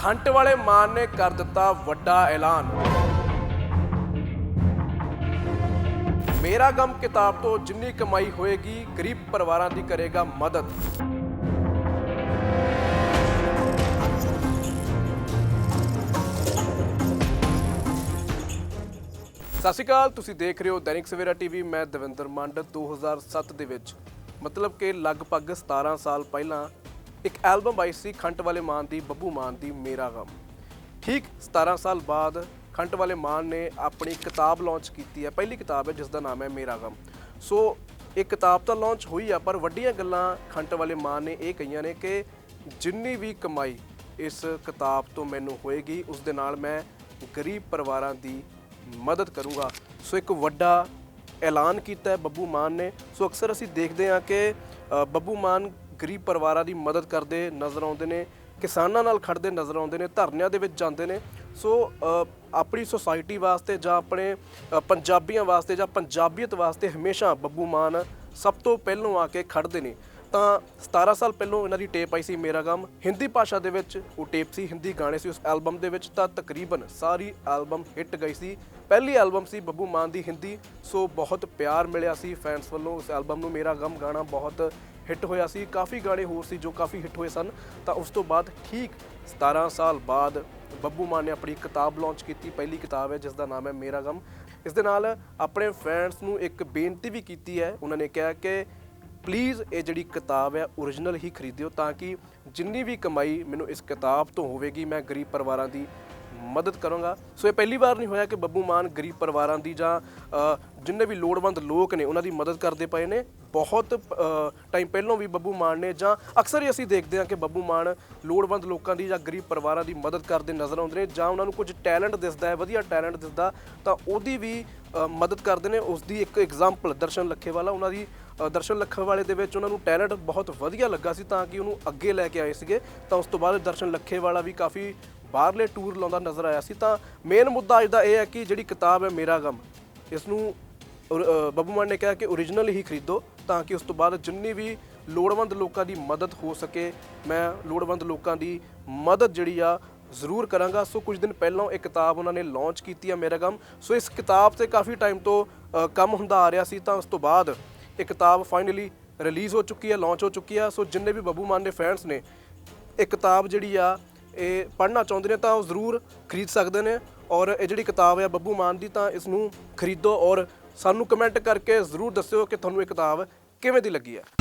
ਖੰਟ ਵਾਲੇ ਮਾਨ ਨੇ ਕਰ ਦਿੱਤਾ ਵੱਡਾ ਐਲਾਨ। ਮੇਰਾ ਗਮ ਕਿਤਾਬ ਤੋਂ ਜਿੰਨੀ ਕਮਾਈ ਹੋਏਗੀ, ਗਰੀਬ ਪਰਿਵਾਰਾਂ ਦੀ ਕਰੇਗਾ ਮਦਦ। ਸਤਿ ਸ਼੍ਰੀ ਅਕਾਲ, ਤੁਸੀਂ ਦੇਖ ਰਹੇ ਹੋ ਦੈਨਿਕ ਸਵੇਰਾ ਟੀਵੀ, ਮੈਂ ਦਵਿੰਦਰ ਮੰਡ। 2007 ਦੇ ਵਿੱਚ ਮਤਲਬ ਕਿ ਲਗਭਗ 17 ਸਾਲ ਪਹਿਲਾਂ ਇੱਕ ਐਲਬਮ ਆਈ ਸੀ ਖੰਟ ਵਾਲੇ ਮਾਨ ਦੀ, ਬੱਬੂ ਮਾਨ ਦੀ, ਮੇਰਾ ਗਮ। ਠੀਕ 17 ਸਾਲ ਬਾਅਦ ਖੰਟ ਵਾਲੇ ਮਾਨ ਨੇ ਆਪਣੀ ਕਿਤਾਬ ਲਾਂਚ ਕੀਤੀ ਹੈ। ਪਹਿਲੀ ਕਿਤਾਬ ਹੈ ਜਿਸ ਦਾ ਨਾਮ ਹੈ ਮੇਰਾ ਗਮ। ਸੋ ਇਹ ਕਿਤਾਬ ਤਾਂ ਲਾਂਚ ਹੋਈ ਆ, ਪਰ ਵੱਡੀਆਂ ਗੱਲਾਂ ਖੰਟ ਵਾਲੇ ਮਾਨ ਨੇ ਇਹ ਕਹੀਆਂ ਨੇ ਕਿ ਜਿੰਨੀ ਵੀ ਕਮਾਈ ਇਸ ਕਿਤਾਬ ਤੋਂ ਮੈਨੂੰ ਹੋਏਗੀ, ਉਸ ਦੇ ਨਾਲ ਮੈਂ ਗਰੀਬ ਪਰਿਵਾਰਾਂ ਦੀ ਮਦਦ ਕਰੂੰਗਾ। ਸੋ ਇੱਕ ਵੱਡਾ ਐਲਾਨ ਕੀਤਾ ਹੈ ਬੱਬੂ ਮਾਨ ਨੇ। ਸੋ ਅਕਸਰ ਅਸੀਂ ਦੇਖਦੇ ਹਾਂ ਕਿ ਬੱਬੂ ਮਾਨ ਗਰੀਬ ਪਰਿਵਾਰਾਂ ਦੀ ਮਦਦ ਕਰਦੇ ਨਜ਼ਰ ਆਉਂਦੇ ਨੇ, ਕਿਸਾਨਾਂ ਨਾਲ ਖੜਦੇ ਨਜ਼ਰ ਆਉਂਦੇ ਨੇ, ਧਰਨਿਆਂ ਦੇ ਵਿੱਚ ਜਾਂਦੇ ਨੇ। ਸੋ ਆਪਣੀ ਸੋਸਾਇਟੀ ਵਾਸਤੇ ਜਾਂ ਆਪਣੇ ਪੰਜਾਬੀਆਂ ਵਾਸਤੇ ਜਾਂ ਪੰਜਾਬੀਅਤ ਵਾਸਤੇ ਹਮੇਸ਼ਾ ਬੱਬੂ ਮਾਨ ਸਭ ਤੋਂ ਪਹਿਲੋਂ ਆ ਕੇ ਖੜਦੇ ਨੇ। ਤਾਂ 17 ਸਾਲ ਪਹਿਲੋਂ ਇਹਨਾਂ ਦੀ ਟੇਪ ਆਈ ਸੀ ਮੇਰਾ ਗਮ। ਹਿੰਦੀ ਭਾਸ਼ਾ ਦੇ ਵਿੱਚ ਉਹ ਟੇਪ ਸੀ, ਹਿੰਦੀ ਗਾਣੇ ਸੀ ਉਸ ਐਲਬਮ ਦੇ ਵਿੱਚ। ਤਾਂ ਤਕਰੀਬਨ ਸਾਰੀ ਐਲਬਮ ਹਿੱਟ ਗਈ ਸੀ। ਪਹਿਲੀ ਐਲਬਮ ਸੀ ਬੱਬੂ ਮਾਨ ਦੀ ਹਿੰਦੀ। ਸੋ ਬਹੁਤ ਪਿਆਰ ਮਿਲਿਆ ਸੀ ਫੈਨਸ ਵੱਲੋਂ ਉਸ ਐਲਬਮ ਨੂੰ। ਮੇਰਾ ਗਮ ਗਾਣਾ ਬਹੁਤ ਹਿੱਟ ਹੋਇਆ ਸੀ, ਕਾਫੀ ਗਾਣੇ ਹੋਰ ਸੀ ਜੋ ਕਾਫੀ ਹਿੱਟ ਹੋਏ ਸਨ। ਤਾਂ ਉਸ ਤੋਂ ਬਾਅਦ ਠੀਕ 17 ਸਾਲ ਬਾਅਦ ਬੱਬੂ ਮਾਨ ਨੇ ਆਪਣੀ ਕਿਤਾਬ ਲਾਂਚ ਕੀਤੀ, ਪਹਿਲੀ ਕਿਤਾਬ ਹੈ ਜਿਸ ਦਾ ਨਾਮ ਹੈ ਮੇਰਾ ਗਮ। ਇਸ ਦੇ ਨਾਲ ਆਪਣੇ ਫੈਨਸ ਨੂੰ ਇੱਕ ਬੇਨਤੀ ਵੀ ਕੀਤੀ ਹੈ, ਉਹਨਾਂ ਨੇ ਕਿਹਾ ਕਿ ਪਲੀਜ਼ ਇਹ ਜਿਹੜੀ ਕਿਤਾਬ ਹੈ origignal ਹੀ ਖਰੀਦਿਓ ਤਾਂ ਕਿ ਜਿੰਨੀ ਵੀ ਕਮਾਈ ਮੈਨੂੰ ਇਸ ਕਿਤਾਬ ਤੋਂ ਹੋਵੇਗੀ, ਮੈਂ ਗਰੀਬ ਪਰਿਵਾਰਾਂ ਦੀ ਮਦਦ ਕਰਾਂਗਾ। ਸੋ ਇਹ ਪਹਿਲੀ ਵਾਰ ਨਹੀਂ ਹੋਇਆ ਕਿ ਬੱਬੂ ਮਾਨ ਗਰੀਬ ਪਰਿਵਾਰਾਂ ਦੀ ਜਾਂ ਜਿੰਨੇ ਵੀ ਲੋੜਵੰਦ ਲੋਕ ਨੇ ਉਹਨਾਂ ਦੀ ਮਦਦ ਕਰਦੇ ਪਏ ਨੇ। ਬਹੁਤ ਟਾਈਮ ਪਹਿਲਾਂ ਵੀ ਬੱਬੂ ਮਾਨ ਨੇ ਜਾਂ ਅਕਸਰ ਹੀ ਅਸੀਂ ਦੇਖਦੇ ਹਾਂ ਕਿ ਬੱਬੂ ਮਾਨ ਲੋੜਵੰਦ ਲੋਕਾਂ ਦੀ ਜਾਂ ਗਰੀਬ ਪਰਿਵਾਰਾਂ ਦੀ ਮਦਦ ਕਰਦੇ ਨਜ਼ਰ ਆਉਂਦੇ ਨੇ ਜਾਂ ਉਹਨਾਂ ਨੂੰ ਕੁਝ ਟੈਲੈਂਟ ਦਿਸਦਾ ਹੈ ਵਧੀਆ ਟੈਲੈਂਟ ਦਿਸਦਾ ਤਾਂ ਉਹਦੀ ਵੀ ਮਦਦ ਕਰਦੇ ਨੇ। ਉਸ ਦੀ ਇੱਕ ਐਗਜ਼ਾਮਪਲ ਦਰਸ਼ਨ ਲੱਖੇਵਾਲਾ ਉਹਨਾਂ ਦੀ ਅ, ਦਰਸ਼ਨ ਲੱਖੇਵਾਲੇ ਦੇ ਵਿੱਚ ਉਹਨਾਂ ਨੂੰ ਟੈਲੈਂਟ ਬਹੁਤ ਵਧੀਆ ਲੱਗਾ ਸੀ ਤਾਂ ਕਿ ਉਹਨੂੰ ਅੱਗੇ ਲੈ ਕੇ ਆਏ ਸੀਗੇ। ਤਾਂ ਉਸ ਤੋਂ ਬਾਅਦ ਦਰਸ਼ਨ ਲੱਖੇਵਾਲਾ ਵੀ ਕਾਫੀ ਬਾਹਰਲੇ ਟੂਰ ਲਾਉਂਦਾ ਨਜ਼ਰ ਆਇਆ ਸੀ ਤਾਂ ਮੇਨ ਮੁੱਦਾ ਅੱਜ ਦਾ ਇਹ ਹੈ ਕਿ ਜਿਹੜੀ ਕਿਤਾਬ ਹੈ ਮੇਰਾ ਗਮ ਇਸ ਨੂੰ ਔਰ, ਅ, ਬੱਬੂ ਮਾਨ ਨੇ ਕਿਹਾ ਕਿ origignal ਹੀ ਖਰੀਦੋ ਤਾਂ ਕਿ ਉਸ ਤੋਂ ਬਾਅਦ ਜਿੰਨੀ ਵੀ ਲੋੜਵੰਦ ਲੋਕਾਂ ਦੀ ਮਦਦ ਹੋ ਸਕੇ ਮੈਂ ਲੋੜਵੰਦ ਲੋਕਾਂ ਦੀ ਮਦਦ ਜਿਹੜੀ ਆ ਜ਼ਰੂਰ ਕਰਾਂਗਾ। ਸੋ ਕੁਝ ਦਿਨ ਪਹਿਲਾਂ ਇਹ ਕਿਤਾਬ ਉਹਨਾਂ ਨੇ ਲਾਂਚ ਕੀਤੀ ਆ ਮੇਰਾ ਗਮ। ਸੋ ਇਸ ਕਿਤਾਬ ਤੇ ਕਾਫੀ ਟਾਈਮ ਤੋਂ ਅ, ਕੰਮ ਹੁੰਦਾ ਆ ਰਿਹਾ ਸੀ ਤਾਂ ਉਸ ਤੋਂ ਬਾਅਦ ਇਹ ਕਿਤਾਬ ਫਾਈਨਲੀ ਰਿਲੀਜ਼ ਹੋ ਚੁੱਕੀ ਹੈ ਲਾਂਚ ਹੋ ਚੁੱਕੀ ਆ। ਸੋ ਜਿੰਨੇ ਵੀ ਬੱਬੂ ਮਾਨ ਦੇ ਫੈਨਸ ਨੇ ਇਹ ਕਿਤਾਬ ਜਿਹੜੀ ਆ ਇਹ ਪੜ੍ਹਨਾ ਚਾਹੁੰਦੇ ਨੇ ਤਾਂ ਉਹ ਜ਼ਰੂਰ ਖਰੀਦ ਸਕਦੇ ਨੇ ਔਰ ਇਹ ਜਿਹੜੀ ਕਿਤਾਬ ਹੈ ਬੱਬੂ ਮਾਨ ਦੀ ਤਾਂ ਇਸ ਨੂੰ ਖਰੀਦੋ ਔਰ ਸਾਨੂੰ ਕਮੈਂਟ ਕਰਕੇ ਜ਼ਰੂਰ ਦੱਸਿਓ ਕਿ ਤੁਹਾਨੂੰ ਇਹ ਕਿਤਾਬ ਕਿਵੇਂ ਦੀ ਲੱਗੀ ਹੈ।